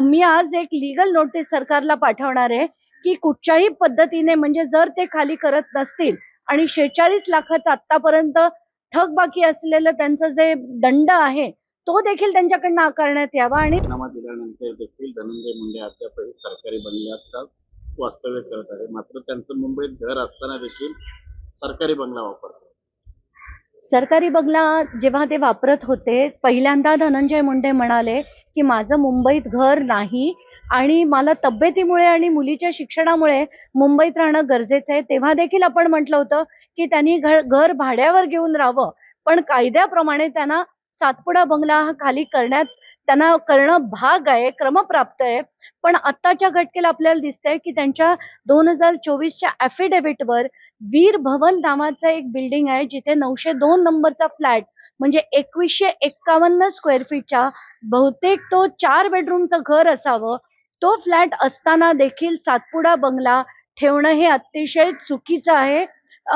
मी आज एक legal notice सरकारला पाठवणार आहे की कुठच्याही पद्धतीने म्हणजे जर ते खाली करत नसतील आणि शेहेचाळीस लाखाचं आतापर्यंत थकबाकी असलेलं त्यांचं जे दंड आहे तो देखील त्यांच्याकडनं आकारण्यात यावा आणि दिल्यानंतर देखील धनंजय मुंडे अद्यापही सरकारी बंगल्यात वास्तव्य करत आहे मात्र त्यांचं मुंबईत घर असताना देखील सरकारी बंगला वापरतात सरकारी बंगला जेव्हा ते वापरत होते पहिल्यांदा धनंजय मुंडे म्हणाले की माझं मुंबईत घर नाही आणि मला तब्येतीमुळे आणि मुलीच्या शिक्षणामुळे मुंबईत राहणं गरजेचं आहे. तेव्हा देखील आपण म्हटलं होतं की त्यांनी घर घर भाड्यावर घेऊन राहावं. पण कायद्याप्रमाणे त्यांना सातपुडा बंगला हा खाली करण्यात त्यांना करणं भाग आहे क्रमप्राप्त आहे. पण आत्ताच्या घटकेला आपल्याला दिसतंय की त्यांच्या दोन हजार चोवीसच्या ऍफिडेव्हिटवर वीर भवन नावाचं एक बिल्डिंग आहे जिथे नऊशे दोन नंबरचा फ्लॅट म्हणजे एकवीसशे एक्कावन्न स्क्वेअर फीटच्या बहुतेक तो चार बेडरूमचं घर असावं तो फ्लॅट असताना देखील सातपुडा बंगला ठेवणं हे अतिशय चुकीचं आहे.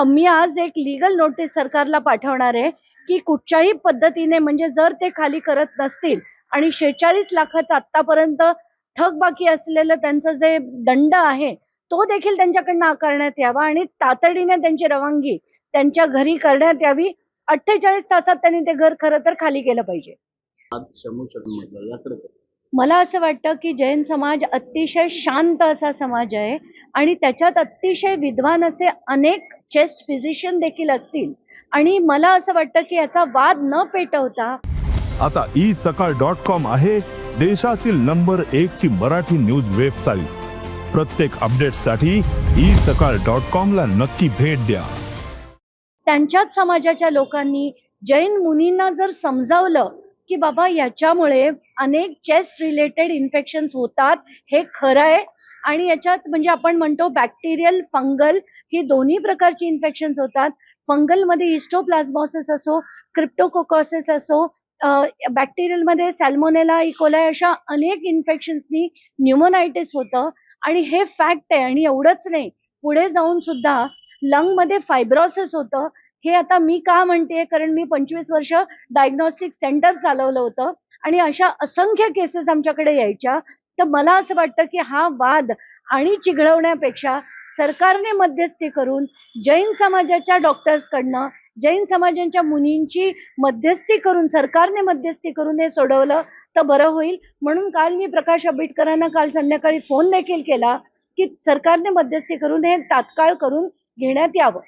मी आज एक लीगल नोटीस सरकारला पाठवणार आहे की कुठच्याही पद्धतीने म्हणजे जर ते खाली करत नसतील आणि शेहेचाळीस लाखाचं आतापर्यंत थकबाकी असलेलं त्यांचं जे दंड आहे तो देखील त्यांच्याकडनं आकारण्यात यावा आणि तातडीने त्यांची रवानगी त्यांच्या घरी करण्यात यावी अठ्ठेचाळीस तासात त्यांनी ते घर खरं तर खाली केलं पाहिजे. मला असं वाटतं की जैन समाज अतिशय शांत असा समाज आहे आणि त्याच्यात अतिशय विद्वान असे अनेक चेस्ट फिजिशियन देखील असतील. आणि मला असं वाटतं की याचा वाद न पेटवता आता ई सकाळ डॉट कॉम आहे देशातील नंबर एक ची मराठी न्यूज वेबसाईट. प्रत्येक अपडेटसाठी ई सकाळ डॉट कॉम ला नक्की भेट द्या. त्यांच्याच समाजाच्या लोकांनी जैन मुनींना जर समजावलं की बाबा याच्यामुळे अनेक चेस्ट रिलेटेड इन्फेक्शन होतात हे खरं आहे. आणि याच्यात म्हणजे आपण म्हणतो बॅक्टेरियल फंगल ही दोन्ही प्रकारची इन्फेक्शन होतात. फंगलमध्ये इस्टोप्लाझ्मॉसिस असो क्रिप्टोकोकॉसिस असो बॅक्टेरियलमध्ये सॅल्मोनेला इकोलाय अशा अनेक इन्फेक्शन्सनी न्यूमोनायटिस होतं. आणि हे फॅक्ट आहे आणि एवढंच नाही पुढे जाऊन सुद्धा लंगमध्ये फायब्रॉसिस होतं. हे आता मी का म्हणते? कारण मी पंचवीस वर्ष डायग्नोस्टिक सेंटर चालवलं होतं आणि अशा असंख्य केसेस आमच्याकडे यायच्या. तर मला असं वाटतं की हा वाद आणि चिघळवण्यापेक्षा सरकारने मध्यस्थी करून जैन समाजाच्या डॉक्टर्सकडनं जैन समाजांच्या मुनींची मध्यस्थी करून सरकारने मध्यस्थी करून हे सोडवलं तर बरं होईल. म्हणून काल मी प्रकाश आंबेडकरांना काल संध्याकाळी फोन देखील केला की सरकारने मध्यस्थी करून हे तात्काळ करून घेण्यात यावं.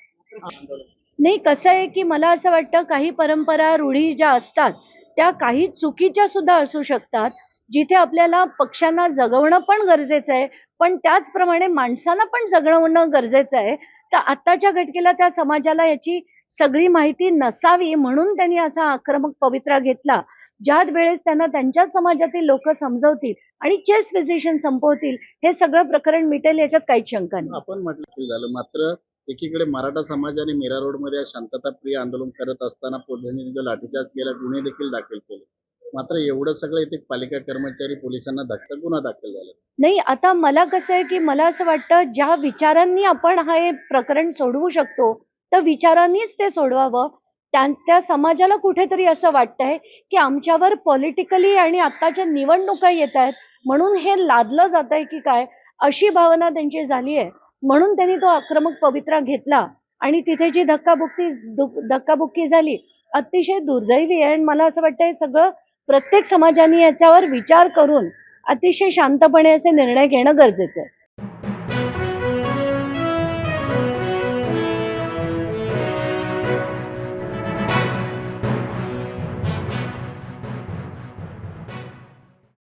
नाही कसं आहे की मला असं वाटतं काही परंपरा रूढी ज्या असतात त्या काही चुकीच्या सुद्धा असू शकतात जिथे आपल्याला पक्षांना जगवणं पण गरजेचं आहे पण त्याचप्रमाणे माणसांना पण जगवणं गरजेचं आहे. तर आत्ताच्या घटकेला त्या समाजाला याची सगळी माहिती नसावी म्हणून त्यांनी असा आक्रमक पवित्रा घेतला. ज्या वेळेस त्यांना त्यांच्याच समाजातील लोक समजवतील आणि चेस फिजिशियन संपवतील हे सगळं प्रकरण मिटेल याच्यात काहीच शंका नाही. आपण म्हटलं झालं मात्र एकीकडे मराठा समाजाने मीरा रोडमध्ये शांतताप्रिय आंदोलन करत असताना पोलिसांनी लाठीचार्ज केला गुन्हे देखील दाखल केले. मात्र एवढं सगळं इथे पालिका कर्मचारी पोलिसांना धक्का गुन्हा दाखल झाला. नाही आता मला कसं आहे की मला असं वाटतं ज्या विचारांनी आपण हा हे प्रकरण सोडवू शकतो तर विचारांनीच ते सोडवावं. त्या त्या समाजाला कुठेतरी असं वाटतंय की आमच्यावर पॉलिटिकली आणि आत्ताच्या निवडणुका येत आहेत म्हणून हे लादलं जात आहे की काय अशी भावना त्यांची झाली आहे. म्हणून त्यांनी तो आक्रमक पवित्रा घेतला. आणि तिथे जी धक्काबुक्की धक्काबुक्की झाली अतिशय दुर्दैवी आहे. आणि मला असं वाटतं हे सगळं प्रत्येक समाजाने याच्यावर विचार करून अतिशय शांतपणे असे निर्णय घेणं गरजेचं आहे.